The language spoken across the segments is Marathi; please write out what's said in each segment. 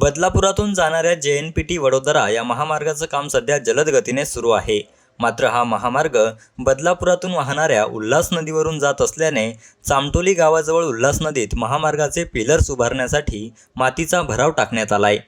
बदलापुरातून जाणाऱ्या जे एन पी टी वडोदरा या महामार्गाचं काम सध्या जलद गतीने सुरू आहे. मात्र हा महामार्ग बदलापुरातून वाहणाऱ्या उल्हास नदीवरून जात असल्याने चामटोली गावाजवळ उल्हास नदीत महामार्गाचे पिलर्स उभारण्यासाठी मातीचा भराव टाकण्यात आलाय.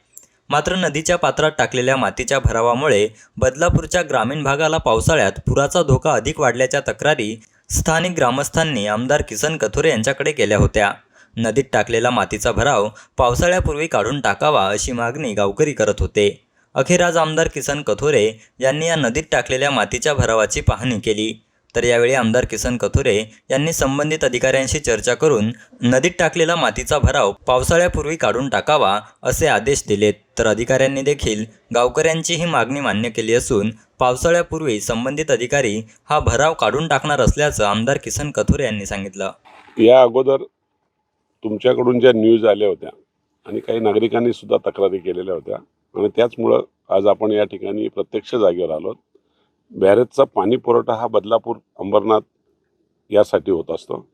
मात्र नदीच्या पात्रात टाकलेल्या मातीच्या भरावामुळे बदलापूरच्या ग्रामीण भागाला पावसाळ्यात पुराचा धोका अधिक वाढल्याच्या तक्रारी स्थानिक ग्रामस्थांनी आमदार किसन कथोरे यांच्याकडे केल्या होत्या. नदीत टाकलेला मातीचा भराव पावसाळ्यापूर्वी काढून टाकावा अशी मागणी गावकरी करत होते. अखेर आज आमदार किसन कथोरे यांनी या नदीत टाकलेल्या मातीच्या भरावाची पाहणी केली. तर यावेळी आमदार किसन कथोरे यांनी संबंधित अधिकाऱ्यांशी चर्चा करून नदीत टाकलेला मातीचा भराव पावसाळ्यापूर्वी काढून टाकावा असे आदेश दिलेत. तर अधिकाऱ्यांनी देखील गावकऱ्यांची ही मागणी मान्य केली असून पावसाळ्यापूर्वी संबंधित अधिकारी हा भराव काढून टाकणार असल्याचं आमदार किसन कथोरे यांनी सांगितलं. या अगोदर तुमच्याकडून ज्या न्यूज आल्या होत्या आणि काही नागरिकांनी सुद्धा तक्रारी केलेल्या होत्या आणि त्याचमुळं आज आपण या ठिकाणी प्रत्यक्ष जागेवर आलो बॅरेजचा पाणी पुरवठा हा बदलापूर अंबरनाथ यासाठी होत असतो.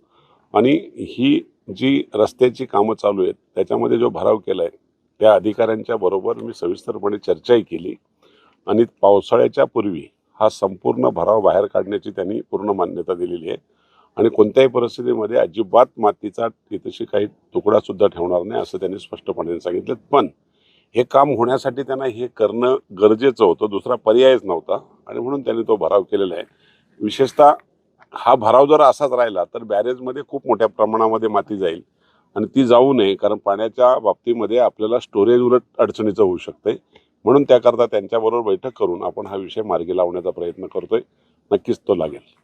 आणि ही जी रस्त्याची कामं चालू आहेत त्याच्यामध्ये जो भराव केला आहे त्या अधिकाऱ्यांच्या बरोबर मी सविस्तरपणे चर्चाही केली. आणि पावसाळ्याच्या पूर्वी हा संपूर्ण भराव बाहेर काढण्याची त्यांनी पूर्ण मान्यता दिलेली आहे. आणि कोणत्याही परिस्थितीमध्ये अजिबात मातीचा तिथशी काही तुकडा सुद्धा ठेवणार नाही असं त्यांनी स्पष्टपणे सांगितलं. पण हे काम होण्यासाठी त्यांना हे करणं गरजेचं होतं दुसरा पर्यायच नव्हता. आणि म्हणून त्यांनी तो भराव केलेला आहे. विशेषतः हा भराव जर असाच राहिला तर बॅरेजमध्ये खूप मोठ्या प्रमाणामध्ये माती जाईल आणि ती जाऊ नये कारण पाण्याच्या बाबतीमध्ये आपल्याला स्टोरेज उलट अडचणीचं होऊ शकते. म्हणून त्याकरता त्यांच्याबरोबर बैठक करून आपण हा विषय मार्गी लावण्याचा प्रयत्न करतोय. नक्कीच तो लागेल.